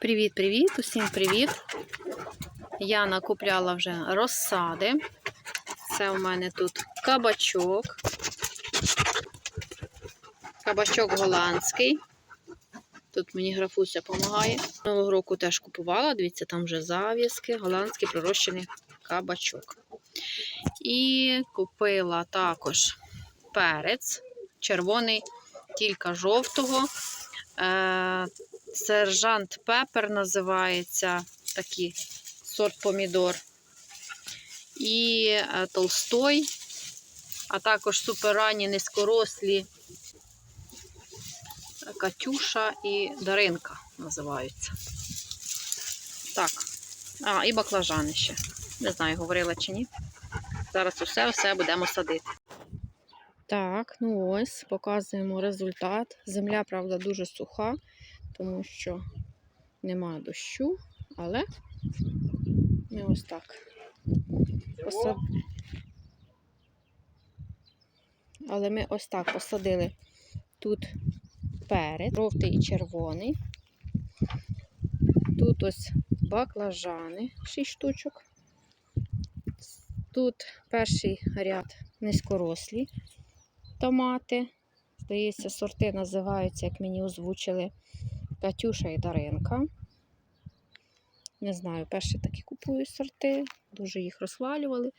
Привіт-привіт, усім привіт! Я накупляла вже розсади. Це у мене тут кабачок. Кабачок голландський. Тут мені графуся допомагає. Нового року теж купувала. Дивіться, там вже зав'язки, голландський пророщений кабачок. І купила також перець, червоний, кілька жовтого. Е, Сержант Пепер називається такий сорт помідор. І е, толстой, а також суперранні низькорослі Катюша і Даринка називаються. Так. А, і баклажани ще. Не знаю, говорила чи ні. Зараз усе все будемо садити. Так, ну ось, показуємо результат. Земля, правда, дуже суха, тому що немає дощу, але ми ось так. Посад... Але ми ось так посадили тут перець, жовтий і червоний. Тут ось баклажани, 6 штучок. Тут перший ряд низькорослі томати. Здається, сорти називаються, як мені озвучили, Катюша і Даринка. Не знаю, перші такі купую сорти, дуже їх розхвалювали.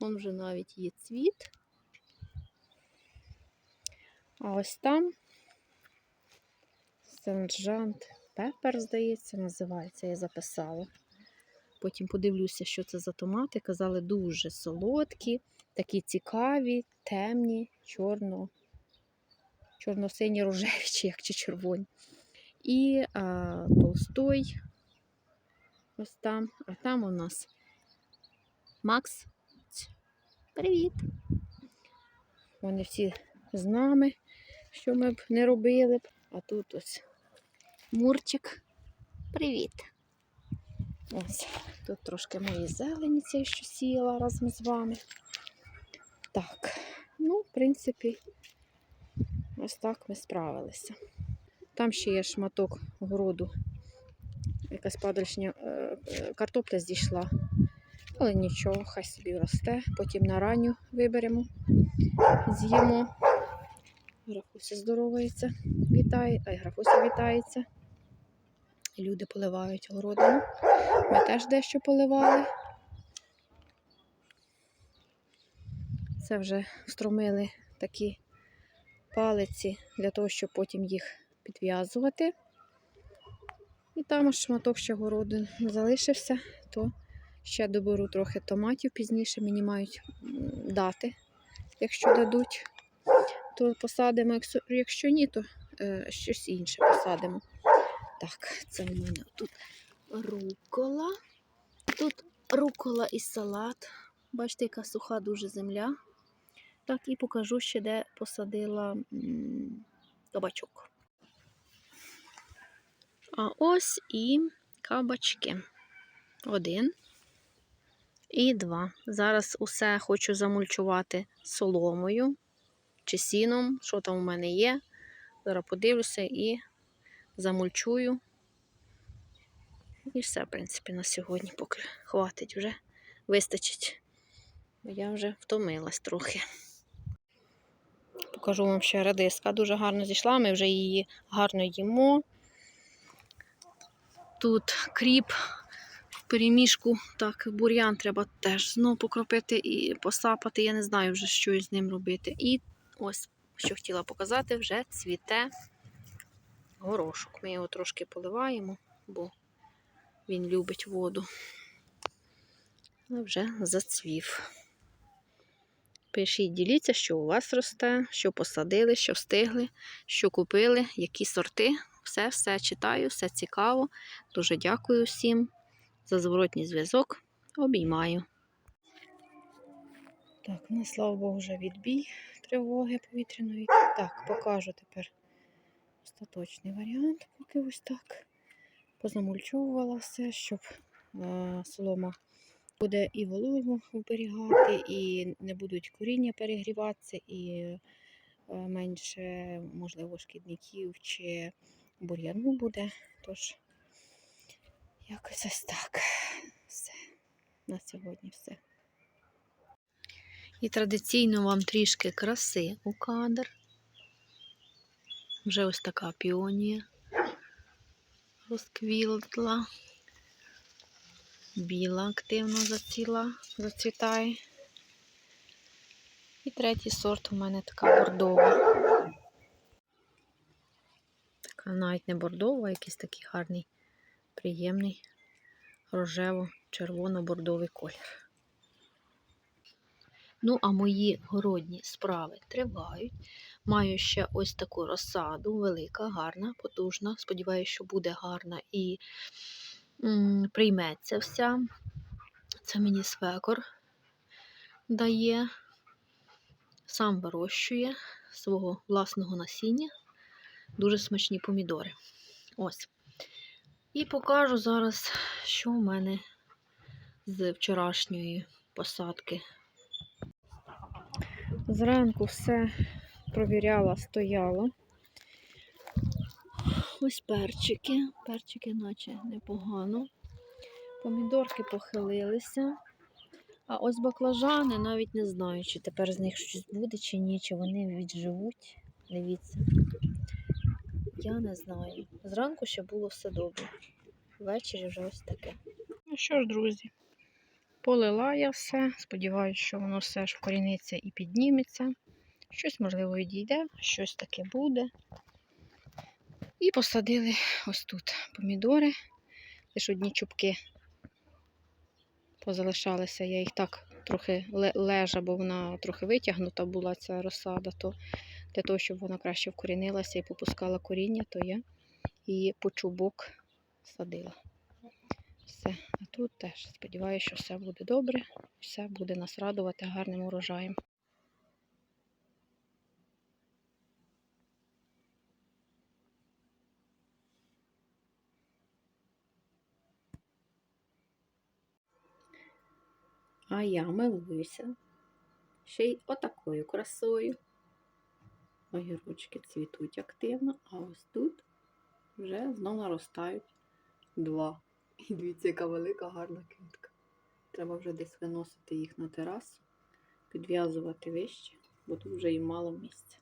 Вон вже навіть є цвіт. А ось там Сенджант Пепер, здається, називається, я записала. Потім подивлюся, що це за томати. Казали, дуже солодкі, такі цікаві, темні, чорно, чорно-сині рожеві, чи як чи червоні. І а, толстой. Ось там. А там у нас Макс. Привіт! Вони всі з нами, що ми б не робили б. А тут ось Мурчик. Привіт! Ось, тут трошки мої зелені цієї, що сіяла разом з вами. Так, ну, в принципі, ось так ми справилися. Там ще є шматок городу. Якась падальшня е, е, картопля зійшла. Але нічого, хай собі росте. Потім на ранню виберемо, з'їмо. Графуся здоровається, вітає, а й графуся вітається. Люди поливають городину. Ми теж дещо поливали. Це вже встромили такі палиці для того, щоб потім їх підв'язувати. І там шматок ще городу залишився, то ще доберу трохи томатів пізніше. Мені мають дати, якщо дадуть, то посадимо. Якщо, ні, то е, щось інше посадимо. Так, це у мене тут рукола. Тут рукола і салат. Бачите, яка суха дуже земля. Так, і покажу ще, де посадила кабачок. А ось і кабачки. Один і два. Зараз усе хочу замульчувати соломою чи сіном, що там у мене є. Зараз подивлюся і замульчую. І все, в принципі, на сьогодні поки хватить вже, вистачить. Я вже втомилась трохи. Покажу вам ще редиска. Дуже гарно зійшла, ми вже її гарно їмо. Тут кріп в переміжку, так, бур'ян треба теж знову покропити і посапати. Я не знаю вже, що з ним робити. І ось, що хотіла показати, вже цвіте горошок. Ми його трошки поливаємо, бо він любить воду. Але вже зацвів. Пишіть, діліться, що у вас росте, що посадили, що встигли, що купили, які сорти. Все-все читаю, все цікаво. Дуже дякую всім за зворотній зв'язок. Обіймаю. Так, ну, слава Богу, вже відбій тривоги повітряної. Так, покажу тепер остаточний варіант, поки ось так. Позамульчовувала все, щоб е, солома буде і вологу оберігати, і не будуть коріння перегріватися, і е, менше, можливо, шкідників чи бур'яну буде. Тож Якось ось так. Все. На сьогодні все. І традиційно вам трішки краси у кадр. Вже ось така піонія розквітла. Біла активно заціла, зацвітає. І третій сорт у мене така бордова. Така навіть не бордова, а якийсь такий гарний, приємний рожево-червоно-бордовий колір. Ну, а мої городні справи тривають. Маю ще ось таку розсаду, велика, гарна, потужна. Сподіваюся, що буде гарна і м, прийметься вся. Це мені свекор дає, сам вирощує свого власного насіння. Дуже смачні помідори. Ось. І покажу зараз, що в мене з вчорашньої посадки. Зранку все провіряла, стояло. Ось перчики. Перчики, наче непогано. Помідорки похилилися. А ось баклажани навіть не знаю, чи тепер з них щось буде, чи ні, чи вони відживуть. Дивіться. Я не знаю. Зранку ще було все добре. Ввечері вже ось таке. Ну що ж, друзі, полила я все. Сподіваюся, що воно все ж вкоріниться і підніметься. Щось, можливо, відійде, щось таке буде. І посадили ось тут помідори. Лише одні чубки позалишалися. Я їх так трохи лежа, бо вона трохи витягнута була ця розсада, то для того, щоб вона краще вкорінилася і попускала коріння, то я її по чубок садила. Все. А тут теж сподіваюся, що все буде добре, все буде нас радувати гарним урожаєм. А я милуюся ще й отакою красою. Огірочки цвітуть активно, а ось тут вже знову наростають два. І дивіться, яка велика гарна квітка. Треба вже десь виносити їх на терасу, підв'язувати вище, бо тут вже їм мало місця.